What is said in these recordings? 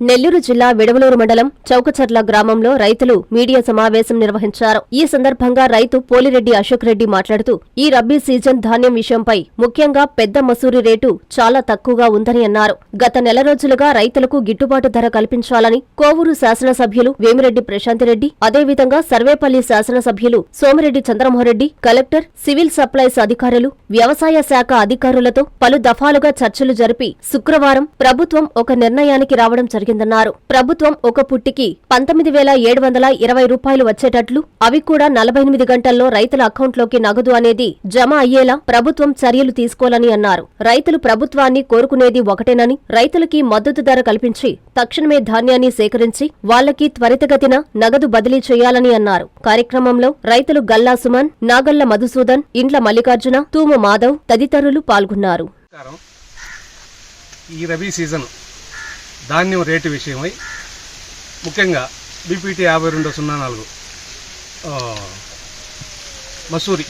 నెల్లూరు జిల్లా విడవలూరు మండలం చౌకచర్ల గ్రామంలో రైతులు మీడియా సమావేశం నిర్వహించారు. ఈ సందర్భంగా రైతు పోలిరెడ్డి అశోక్ రెడ్డి మాట్లాడుతూ ఈ రబ్బీ సీజన్ ధాన్యం విషయంపై ముఖ్యంగా పెద్ద మసూరి రేటు చాలా తక్కువగా ఉందని అన్నారు. గత నెల రోజులుగా రైతులకు గిట్టుబాటు ధర కల్పించాలని కోవూరు శాసనసభ్యులు వేమిరెడ్డి ప్రశాంతిరెడ్డి అదేవిధంగా సర్వేపల్లి శాసనసభ్యులు Somireddy Chandramohan Reddy collector civil supplies అధికారులు వ్యవసాయ శాఖ అధికారులతో పలు దఫాలుగా చర్చలు జరిపి శుక్రవారం ప్రభుత్వం ఒక నిర్ణయానికి రావడం జరిగింది. జరిగిందన్నారు ప్రభుత్వం ఒక పుట్టికి పంతొమ్మిది వేల ఏడు వందల ఇరవై రూపాయలు వచ్చేటట్లు అవి కూడా నలభై ఎనిమిది గంటల్లో రైతుల అకౌంట్లోకి నగదు అనేది జమ అయ్యేలా ప్రభుత్వం చర్యలు తీసుకోవాలని అన్నారు. రైతులు ప్రభుత్వాన్ని కోరుకునేది ఒకటేనని రైతులకి మద్దతు ధర కల్పించి తక్షణమే ధాన్యాన్ని సేకరించి వాళ్ళకి త్వరితగతిన నగదు బదిలీ చేయాలని అన్నారు. కార్యక్రమంలో రైతులు గల్లా సుమన్ నాగల్ల మధుసూదన్ ఇండ్ల మల్లికార్జున తూము మాధవ్ తదితరులు పాల్గొన్నారు. ఈ రబీ సీజన్ ధాన్యం రేటు విషయమై ముఖ్యంగా బీపీటీ యాభై రెండు సున్నా నాలుగు మసూరి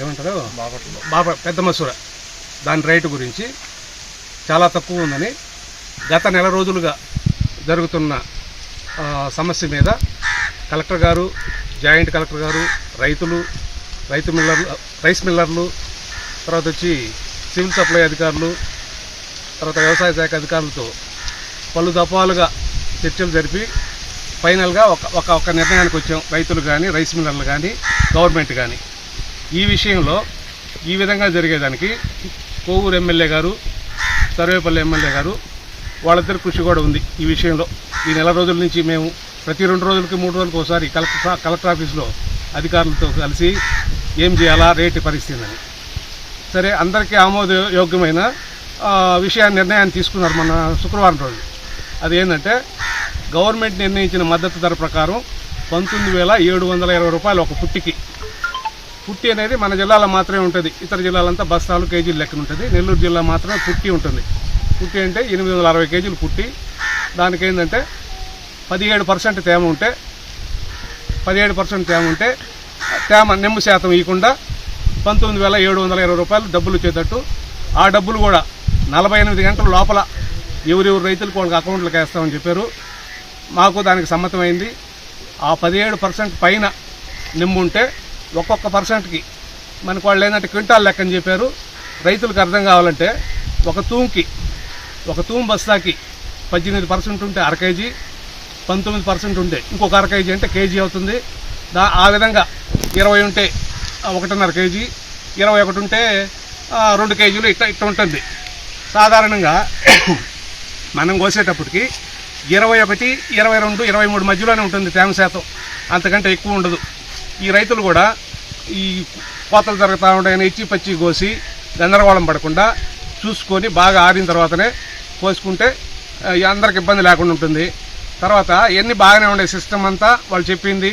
ఏమంటారు? బాబా పెద్ద మసూర. దాని రేటు గురించి చాలా తక్కువ ఉందని గత నెల రోజులుగా జరుగుతున్న సమస్య మీద కలెక్టర్ గారు జాయింట్ కలెక్టర్ గారు రైతులు రైతు మిల్లర్లు రైస్ మిల్లర్లు తర్వాత వచ్చి సివిల్ సప్లై అధికారులు తర్వాత వ్యవసాయ శాఖ అధికారులతో పలు దఫాలుగా చర్చలు జరిపి ఫైనల్గా ఒక ఒక ఒక నిర్ణయానికి వచ్చాం. రైతులు కానీ రైస్ మిల్లర్లు కానీ గవర్నమెంట్ కానీ ఈ విషయంలో ఈ విధంగా జరిగేదానికి కోవూరు ఎమ్మెల్యే గారు సర్వేపల్లి ఎమ్మెల్యే గారు వాళ్ళిద్దరు కృషి కూడా ఉంది ఈ విషయంలో. ఈ నెల రోజుల నుంచి మేము ప్రతి రెండు రోజులకి మూడు రోజులకి ఒకసారి కలెక్టర్ కలెక్టర్ ఆఫీస్లో అధికారులతో కలిసి ఏం చేయాలా రేటు పరిస్థితి అని సరే అందరికీ ఆమోదయోగ్యమైన విషయాన్ని నిర్ణయాన్ని తీసుకున్నారు మన శుక్రవారం రోజు. అది ఏంటంటే గవర్నమెంట్ నిర్ణయించిన మద్దతు ధర ప్రకారం పంతొమ్మిది వేల ఏడు వందల ఇరవై రూపాయలు ఒక పుట్టికి. పుట్టి అనేది మన జిల్లాలో మాత్రమే ఉంటుంది. ఇతర జిల్లాలంతా బస్తాలు కేజీలు లెక్కన ఉంటుంది. నెల్లూరు జిల్లా మాత్రమే పుట్టి ఉంటుంది. పుట్టి అంటే ఎనిమిది వందల అరవై కేజీలు పుట్టి దానికి ఏంటంటే పదిహేడు పర్సెంట్ తేమ ఉంటే పదిహేడు పర్సెంట్ తేమ ఉంటే తేమ నిమ్మ శాతం ఇవ్వకుండా పంతొమ్మిది వేల ఏడు వందల ఇరవై రూపాయలు డబ్బులు వచ్చేటట్టు ఆ డబ్బులు కూడా నలభై ఎనిమిది గంటల లోపల ఎవరెవరు రైతులకు వాళ్ళకి అకౌంట్లకు వేస్తామని చెప్పారు. మాకు దానికి సమ్మతమైంది. ఆ పదిహేడు పర్సెంట్ పైన నిమ్ము ఉంటే ఒక్కొక్క పర్సెంట్కి మనకు వాళ్ళు ఏంటంటే క్వింటాల్ లెక్కని చెప్పారు. రైతులకు అర్థం కావాలంటే ఒక తూంకి ఒక తూం బస్తాకి పద్దెనిమిది పర్సెంట్ ఉంటే అర కేజీ పంతొమ్మిది పర్సెంట్ ఉంటే ఇంకొక అర కేజీ అంటే కేజీ అవుతుంది. దా ఆ విధంగా ఇరవై ఉంటే ఒకటిన్నర కేజీ ఇరవై ఒకటి ఉంటే రెండు కేజీలు ఇట్లా ఇట్లా ఉంటుంది. సాధారణంగా మనం కోసేటప్పటికి ఇరవై ఒకటి ఇరవై రెండు ఇరవై మూడు మధ్యలోనే ఉంటుంది తేమ శాతం. అంతకంటే ఎక్కువ ఉండదు. ఈ రైతులు కూడా ఈ కోతలు జరుగుతూ ఉంటాయని ఇచ్చి పచ్చి కోసి గందరగోళం పడకుండా చూసుకొని బాగా ఆరిన తర్వాతనే కోసుకుంటే అందరికి ఇబ్బంది లేకుండా ఉంటుంది. తర్వాత ఎన్ని బాగానే ఉండే సిస్టమ్ అంతా వాళ్ళు చెప్పింది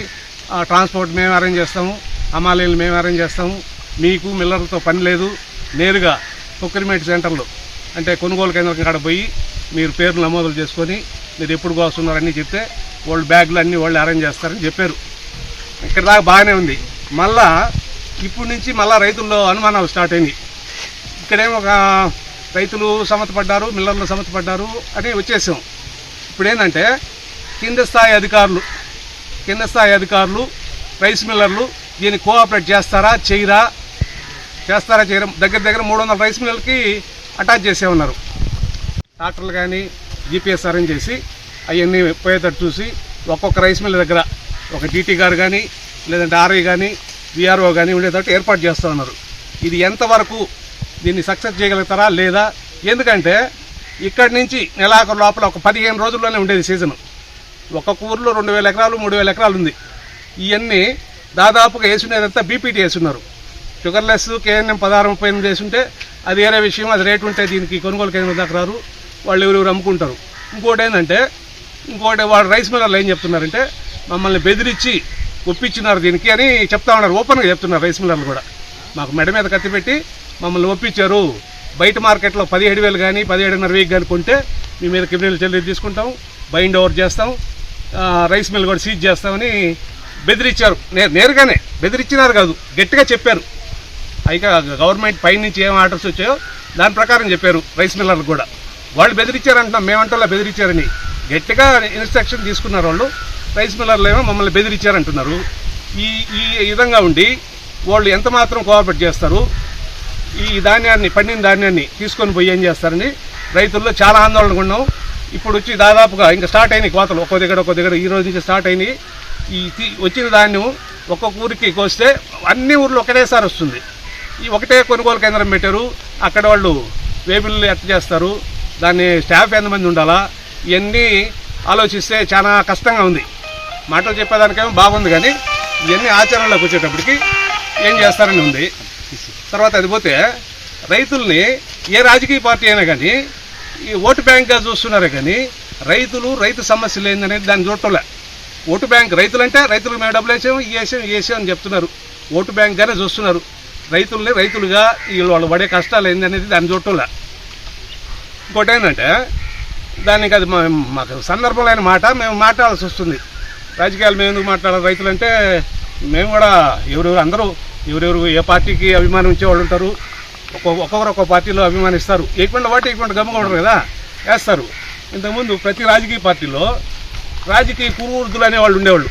ట్రాన్స్పోర్ట్ మేము అరేంజ్ చేస్తాము హమాలీలు మేము అరేంజ్ చేస్తాము మీకు మిల్లర్లతో పని లేదు నేరుగా ప్రొక్యూర్మెంట్ సెంటర్లు అంటే కొనుగోలు కేంద్రం కాడ పోయి మీరు పేర్లు నమోదులు చేసుకొని మీరు ఎప్పుడు వస్తున్నారని చెప్తే వాళ్ళు బ్యాగులు అన్నీ వాళ్ళు అరేంజ్ చేస్తారని చెప్పారు. ఇక్కడ దాకా బాగానే ఉంది. మళ్ళా ఇప్పుడు నుంచి మళ్ళీ రైతుల్లో అనుమానాలు స్టార్ట్ అయింది. ఇక్కడేమో ఒక రైతులు సమతపడ్డారు మిల్లర్లు సమతపడ్డారు అని వచ్చేసాం. ఇప్పుడు ఏంటంటే కింద స్థాయి అధికారులు కింద స్థాయి అధికారులు రైస్ మిల్లర్లు దీన్ని కోఆపరేట్ చేస్తారా చేయరా? చేస్తారా చేయరా? దగ్గర దగ్గర మూడు వందల రైస్ మిల్లర్కి అటాచ్ చేసే ఉన్నారు. ట్రాక్టర్లు కానీ జీపీఎస్ అరేంజ్ చేసి అవన్నీ పోయేటట్టు చూసి ఒక్కొక్క రైస్ మిల్ దగ్గర ఒక డీటీ గారు కానీ లేదంటే ఆర్ఐ కానీ విఆర్ఓ కానీ ఉండేటట్టు ఏర్పాటు చేస్తూ ఉన్నారు. ఇది ఎంతవరకు దీన్ని సక్సెస్ చేయగలుగుతారా లేదా? ఎందుకంటే ఇక్కడి నుంచి నెలాఖరు లోపల ఒక పదిహేను రోజుల్లోనే ఉండేది సీజన్ ఒక్కొక్క ఊర్లో రెండు వేల ఎకరాలు మూడు వేల ఎకరాలు ఉంది. ఇవన్నీ దాదాపుగా వేసుకునేదంతా బీపీటీ వేసున్నారు. షుగర్లెస్ కేఎన్ఎం పదహారు ముప్పై ఎనిమిది వేసుంటే అది వేరే విషయం అది రేటు ఉంటే దీనికి కొనుగోలు కేంద్రం దాకా రారు. వాళ్ళు ఎవరెవరు అమ్ముకుంటారు. ఇంకోటి ఏంటంటే ఇంకోటి వాళ్ళు రైస్ మిల్లర్లు ఏం చెప్తున్నారంటే మమ్మల్ని బెదిరించి ఒప్పించినారు దీనికి అని చెప్తా ఉన్నారు. ఓపెన్గా చెప్తున్నారు రైస్ మిల్లర్లు కూడా. మాకు మెడ మీద కత్తి పెట్టి మమ్మల్ని ఒప్పించారు. బయట మార్కెట్లో పదిహేడు వేలు కానీ పదిహేడున్నర వేలు కానీ కొంటే మీ మీద క్రిమినల్ చర్యలు తీసుకుంటాం బైండ్ ఓవర్ చేస్తాం రైస్ మిల్ కూడా సీజ్ చేస్తామని బెదిరించారు. నేరుగానే బెదిరించినారు కాదు గట్టిగా చెప్పారు. పైగా గవర్నమెంట్ పై నుంచి ఏం ఆర్డర్స్ వచ్చాయో దాని ప్రకారం చెప్పారు రైస్ మిల్లర్లు కూడా. వాళ్ళు బెదిరించారంటున్నాం మేమంటే బెదిరించారని. గట్టిగా ఇన్స్ట్రక్షన్ తీసుకున్నారు వాళ్ళు. రైస్ మిల్లర్లు ఏమో మమ్మల్ని బెదిరించారంటున్నారు. ఈ ఈ విధంగా ఉండి వాళ్ళు ఎంత మాత్రం కోఆపరేట్ చేస్తారు ఈ ధాన్యాన్ని పండిన ధాన్యాన్ని తీసుకొని పోయి ఏం చేస్తారని రైతుల్లో చాలా ఆందోళన ఉన్నాం. ఇప్పుడు వచ్చి దాదాపుగా ఇంకా స్టార్ట్ అయినాయి కోతలు. ఒక్కో దగ్గర ఒక్కో దగ్గర ఈ రోజు నుంచి స్టార్ట్ అయినాయి. ఈ తీ- వచ్చిన ధాన్యం ఒక్కొక్క ఊరికి కోస్తే అన్ని ఊర్లు ఒకటేసారి వస్తుంది. ఈ ఒకటే కొనుగోలు కేంద్రం పెట్టారు. అక్కడ వాళ్ళు వేపుల్ని ఎట్ట చేస్తారు. దాన్ని స్టాఫ్ ఎంతమంది ఉండాలా? ఇవన్నీ ఆలోచిస్తే చాలా కష్టంగా ఉంది. మాటలు చెప్పేదానికేమో బాగుంది కానీ ఇవన్నీ ఆచరణలోకి వచ్చేటప్పటికి ఏం చేస్తారని ఉంది. తర్వాత అది పోతే రైతుల్ని ఏ రాజకీయ పార్టీ అయినా కానీ ఈ ఓటు బ్యాంక్గా చూస్తున్నారే కానీ రైతులు రైతు సమస్యలు ఏందనేది దాన్ని చూడటంలే. ఓటు బ్యాంక్ రైతులంటే రైతులకు మేము డబ్బులు వేసాము ఈ వేసాం ఈ వేసాం అని చెప్తున్నారు. ఓటు బ్యాంక్గానే చూస్తున్నారు. రైతుల్ని రైతులుగా వీళ్ళు వాళ్ళు పడే కష్టాలు ఏందనేది దాన్ని చుట్టూలా ఇంకోటి ఏంటంటే దానికి అది మా- మాకు సందర్భమైన మాట మేము మాట్లాడాల్సి వస్తుంది. రాజకీయాలు మేము ఎందుకు మాట్లాడాలి? రైతులంటే మేము కూడా ఎవరెవరు అందరూ ఎవరెవరు ఏ పార్టీకి అభిమానం ఇచ్చే వాళ్ళు ఉంటారు ఒక్కొక్క ఒక్కొక్కరు ఒక్కొక్క పార్టీలో అభిమానిస్తారు. ఏకుండా వాటి ఏకుండా గమ్ముగా కదా వేస్తారు. ఇంతకుముందు ప్రతి రాజకీయ పార్టీలో రాజకీయ పూర్వృద్ధులు అనేవాళ్ళు ఉండేవాళ్ళు.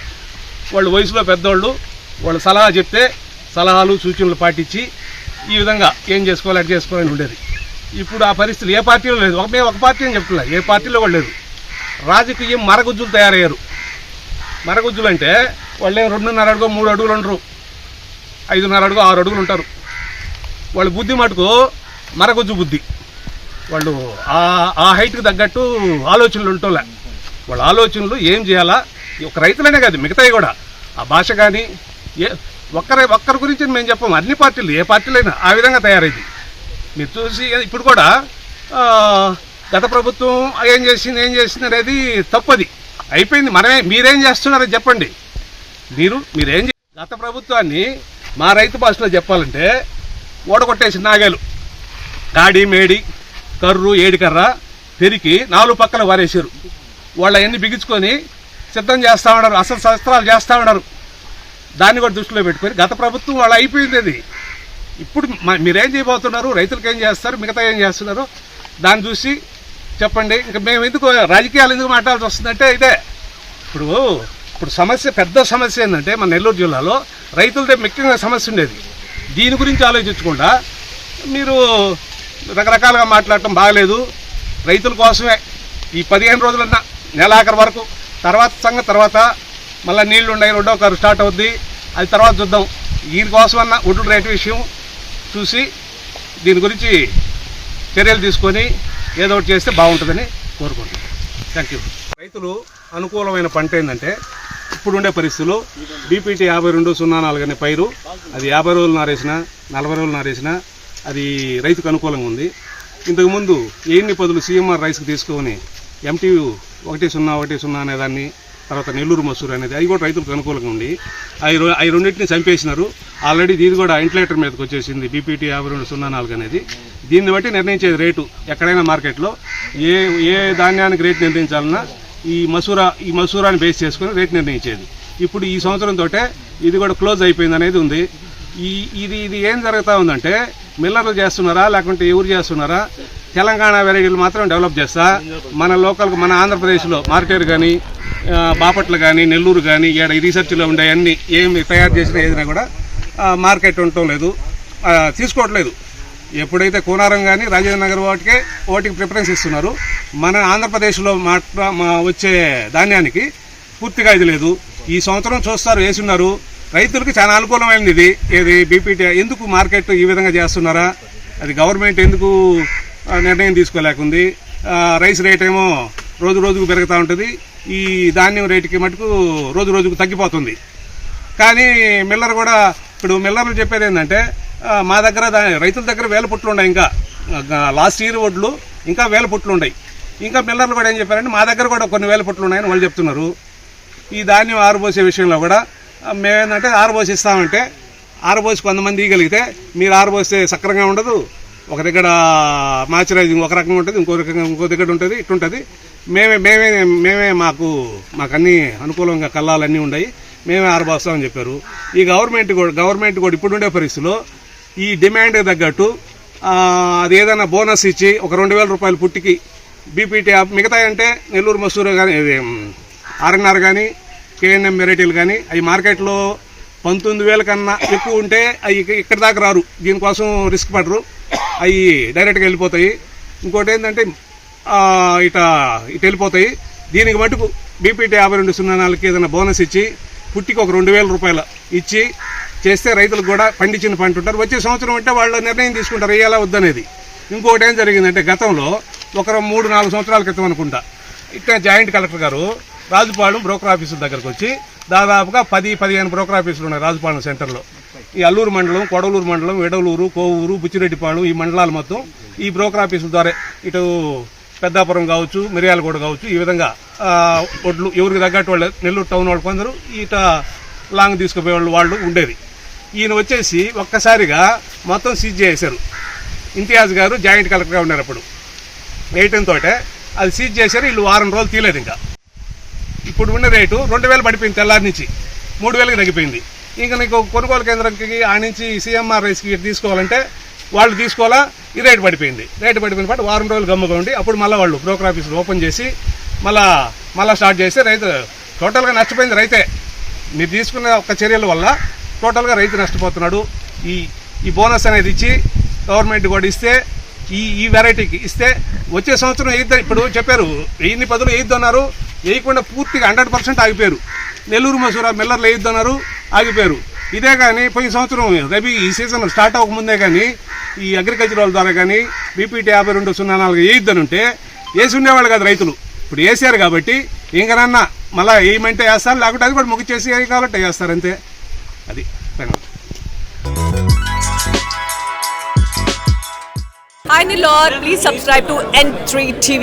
వాళ్ళు వయసులో పెద్దవాళ్ళు వాళ్ళు సలహా చెప్తే సలహాలు సూచనలు పాటించి ఈ విధంగా ఏం చేసుకోవాలి అటు చేసుకోవాలని ఉండేది. ఇప్పుడు ఆ పరిస్థితులు ఏ పార్టీలో లేదు. ఒక మేము ఒక పార్టీ అని చెప్తున్నా. ఏ పార్టీలో కూడా లేదు. రాజకీయం మరగుజ్జులు తయారయ్యారు. మరగుజ్జులు అంటే వాళ్ళు ఏం రెండున్నర అడుగు మూడు అడుగులు ఉండరు. ఐదున్నర అడుగు ఆరు అడుగులు ఉంటారు. వాళ్ళ బుద్ధి మటుకు మరగుజ్జు బుద్ధి. వాళ్ళు ఆ ఆ హైట్కి తగ్గట్టు ఆలోచనలు ఉంటోలే వాళ్ళ ఆలోచనలు ఏం చేయాలా? ఈ ఒక రైతులనే కాదు మిగతాయి కూడా. ఆ భాష కానీ ఏ ఒక్కరి ఒక్కరి గురించి మేము చెప్పము. అన్ని పార్టీలు ఏ పార్టీలైనా ఆ విధంగా తయారైంది. మీరు చూసి ఇప్పుడు కూడా గత ప్రభుత్వం ఏం చేసింది ఏం చేసింది అనేది తప్పది. అయిపోయింది. మనమే మీరేం చేస్తున్నారో చెప్పండి. మీరు మీరేం గత ప్రభుత్వాన్ని మా రైతు భాషలో చెప్పాలంటే ఓడగొట్టేసి నాగేలు. కాడి మేడి కర్రు ఏడికర్ర పెరికి నాలుగు పక్కల వారేసారు వాళ్ళు అవన్నీ బిగించుకొని సిద్ధం చేస్తూ ఉన్నారు. అసలు శస్త్రాలు చేస్తూ ఉన్నారు. దాన్ని కూడా దృష్టిలో పెట్టుకొని గత ప్రభుత్వం వాళ్ళు అయిపోయింది అది. ఇప్పుడు మ- మీరేం చేయబోతున్నారు? రైతులకు ఏం చేస్తారు? మిగతా ఏం చేస్తున్నారు? దాన్ని చూసి చెప్పండి. ఇంకా మేము ఎందుకు రాజకీయాలు ఎందుకు మాట్లాడాల్సి వస్తుందంటే ఇదే. ఇప్పుడు ఇప్పుడు సమస్య పెద్ద సమస్య ఏంటంటే మన నెల్లూరు జిల్లాలో రైతులదే ముఖ్యంగా సమస్య ఉండేది. దీని గురించి ఆలోచించకుండా మీరు రకరకాలుగా మాట్లాడటం బాగలేదు. రైతుల కోసమే ఈ పదిహేను రోజులన్నా నెలాఖరు వరకు. తర్వాత సంగతి తర్వాత మళ్ళీ నీళ్ళు ఉన్నాయి రెండో కారు స్టార్ట్ అవుద్ది. అది తర్వాత చూద్దాం. దీనికోసమన్నా ఒడ్డు రేటు విషయం చూసి దీని గురించి చర్యలు తీసుకొని ఏదో ఒకటి చేస్తే బాగుంటుందని కోరుకుంటున్నాను థ్యాంక్ యూ రైతులు అనుకూలమైన పంట ఏంటంటే ఇప్పుడుండే పరిస్థితులు బీపీటీ యాభై రెండు సున్నా నాలుగు అనే పైరు అది యాభై రోజులు నారేసిన నలభై రోజులు నారేసిన అది రైతుకు అనుకూలంగా ఉంది. ఇంతకుముందు ఎన్ని పదులు సీఎంఆర్ రైస్కి తీసుకొని ఎంటీయూ ఒకటి సున్నా ఒకటి సున్నా అనే దాన్ని తర్వాత నెల్లూరు మసూరు అనేది అవి కూడా రైతులకు అనుకూలంగా ఉంది అవి అవి రెండింటిని చంపేసినారు. ఆల్రెడీ ఇది కూడా ఇంట్లేటర్ మీదకి వచ్చేసింది బీపీటీ యాభై రెండు సున్నా నాలుగు అనేది. దీన్ని బట్టి నిర్ణయించేది రేటు ఎక్కడైనా మార్కెట్లో. ఏ ఏ ధాన్యానికి రేటు నిర్ణయించాలన్నా ఈ మసూరా ఈ మసూరాని బేస్ చేసుకుని రేటు నిర్ణయించేది. ఇప్పుడు ఈ సంవత్సరంతో ఇది కూడా క్లోజ్ అయిపోయింది అనేది ఉంది. ఈ ఇది ఇది ఏం జరుగుతూ ఉందంటే మిల్లర్లు చేస్తున్నారా లేకుంటే ఎవరు చేస్తున్నారా తెలంగాణ వెరైటీలు మాత్రం డెవలప్ చేస్తా. మన లోకల్ మన ఆంధ్రప్రదేశ్లో మార్కెట్ కానీ బాపట్ల కానీ నెల్లూరు కానీ ఇక్కడ రీసెర్చ్లో ఉండే అన్ని ఏమి తయారు చేసినా ఏదైనా కూడా మార్కెట్ ఉండటం లేదు. తీసుకోవట్లేదు. ఎప్పుడైతే కోనారం కానీ రాజేంద్ర నగర్ వాటికే వాటికి ప్రిఫరెన్స్ ఇస్తున్నారు. మన ఆంధ్రప్రదేశ్లో మాట్లా మా వచ్చే ధాన్యానికి పూర్తిగా ఇది లేదు. ఈ సంవత్సరం చూస్తారు వేసున్నారు. రైతులకు చాలా అనుకూలమైనది ఇది. ఏది బీపీటీ ఎందుకు మార్కెట్ ఈ విధంగా చేస్తున్నారా? అది గవర్నమెంట్ ఎందుకు నిర్ణయం తీసుకోలేకుంది. రైస్ రేట్ ఏమో రోజు రోజుకు పెరుగుతూ ఉంటుంది. ఈ ధాన్యం రేటుకి మటుకు రోజు రోజుకు తగ్గిపోతుంది. కానీ మిల్లర్ కూడా ఇప్పుడు మిల్లర్లు చెప్పేది ఏంటంటే మా దగ్గర రైతుల దగ్గర వేల పుట్లు ఉన్నాయి ఇంకా. లాస్ట్ ఇయర్ ఒడ్లు ఇంకా వేల పుట్లు ఉన్నాయి. ఇంకా మిల్లర్లు కూడా ఏం చెప్పారంటే మా దగ్గర కూడా కొన్ని వేల పుట్లు ఉన్నాయని వాళ్ళు చెప్తున్నారు. ఈ ధాన్యం ఆరుబోసే విషయంలో కూడా మేమేంటంటే ఆరుబోసి ఇస్తామంటే ఆరుబోసి కొంతమంది ఇవ్వగలిగితే మీరు ఆరుబోస్తే సక్రంగా ఉండదు. ఒక దగ్గర మాయిశ్చరైజింగ్ ఒక రకంగా ఉంటుంది ఇంకో రకంగా ఇంకో దగ్గర ఉంటుంది ఇట్టుంటుంది మేమే మేమే మేమే మాకు మాకు అన్ని అనుకూలంగా కళ్ళాలన్నీ ఉన్నాయి మేమే ఆరబోస్తామని చెప్పారు. ఈ గవర్నమెంట్ కూడా గవర్నమెంట్ కూడా ఇప్పుడుండే పరిస్థితిలో ఈ డిమాండ్ తగ్గట్టు అది ఏదైనా బోనస్ ఇచ్చి ఒక రెండు వేల రూపాయలు పుట్టికి బీపీటీ మిగతా అంటే నెల్లూరు మసూరు కానీ ఆర్ఎన్ఆర్ కానీ కేఎన్ఎం వెరైటీలు కానీ అవి మార్కెట్లో పంతొమ్మిది వేల కన్నా ఎక్కువ ఉంటే అవి ఇక్కడి దాకా రారు. దీనికోసం రిస్క్ పడరు. అవి డైరెక్ట్గా వెళ్ళిపోతాయి. ఇంకోటి ఏంటంటే ఇట ఇటు వెళ్ళిపోతాయి. దీనికి మటుకు బీపీటీ యాభై రెండు సున్నా నాలుగుకి ఏదైనా బోనస్ ఇచ్చి పుట్టికి ఒక రెండు వేల రూపాయలు ఇచ్చి చేస్తే రైతులకు కూడా పండించిన పంట ఉంటారు. వచ్చే సంవత్సరం అంటే వాళ్ళు నిర్ణయం తీసుకుంటారు వేయాలా వద్దనేది. ఇంకోటి ఏం జరిగిందంటే గతంలో ఒక మూడు నాలుగు సంవత్సరాల క్రితం అనుకుంటా ఇక్కడ జాయింట్ కలెక్టర్ గారు రాజుపాలెం బ్రోకర్ ఆఫీసుల దగ్గరకు వచ్చి దాదాపుగా పది పదిహేను బ్రోకర్ ఆఫీసులు ఉన్నాయి రాజుపాలెం సెంటర్లో. ఈ అల్లూరు మండలం కొడవలూరు మండలం ఎడవలూరు కోవూరు బుచ్చిరెడ్డిపాడు ఈ మండలాలు మొత్తం ఈ బ్రోకర్ ఆఫీసుల ద్వారా ఇటు పెద్దాపురం కావచ్చు మిర్యాలగూడ కావచ్చు ఈ విధంగా ఒడ్లు ఎవరికి తగ్గట్టు వాళ్ళు నెల్లూరు టౌన్ వాళ్ళు కొందరు ఇట లాంగ్ తీసుకుపోయే వాళ్ళు వాళ్ళు ఉండేది. ఈయన వచ్చేసి ఒక్కసారిగా మొత్తం సీజ్ చేశారు. ఇంతియాజ్ గారు జాయింట్ కలెక్టర్గా ఉన్నారు అప్పుడు. ఎయిటీన్ తోటే అది సీజ్ చేశారు వీళ్ళు వారం రోజులు తీయలేదు ఇంకా. ఇప్పుడు ఉన్న రేటు రెండు వేలు పడిపోయింది తెల్లారి నుంచి. మూడు వేలకు తగ్గిపోయింది. ఇంకా నీకు కొనుగోలు కేంద్రంకి ఆ నుంచి సీఎంఆర్ రైస్కి తీసుకోవాలంటే వాళ్ళు తీసుకోవాలా? ఈ రేటు పడిపోయింది. రేటు పడిపోయిన పాటు వారం రోజులు గమ్ముగా ఉండి అప్పుడు మళ్ళీ వాళ్ళు బ్రోకర్ ఆఫీసులు ఓపెన్ చేసి మళ్ళా మళ్ళీ స్టార్ట్ చేస్తే రైతు టోటల్గా నష్టపోయింది రైతే. మీరు తీసుకున్న ఒక చర్యల వల్ల టోటల్గా రైతు నష్టపోతున్నాడు. ఈ ఈ బోనస్ అనేది ఇచ్చి గవర్నమెంట్ కూడా ఇస్తే ఈ ఈ వెరైటీకి ఇస్తే వచ్చే సంవత్సరం వేయిద్దాం ఇప్పుడు చెప్పారు. వెయ్యిన్ని పదులు వేయిద్దన్నారు వేయకుండా పూర్తిగా హండ్రెడ్ పర్సెంట్ ఆగిపోయారు. నెల్లూరు మసూర మిల్లర్లు వేయొద్దన్నారు ఆగిపోయారు. ఇదే కానీ పోయిన సంవత్సరం రబీ ఈ సీజన్ స్టార్ట్ అవ్వకముందే కానీ ఈ అగ్రికల్చర్ వాళ్ళ ద్వారా కానీ బీపీటీ యాభై రెండు సున్నా నాలుగు వేయొద్దని ఉంటే వేసి ఉండేవాళ్ళు కాదు రైతులు. ఇప్పుడు వేసారు కాబట్టి ఇంకనన్నా మళ్ళీ ఏమంటే వేస్తారు లేకుంటే అది కూడా ముగ్గు చేసి కాబట్టి వేస్తారు అంతే. అది ధన్యవాదాలు Hi Nilor, please subscribe to N3 TV.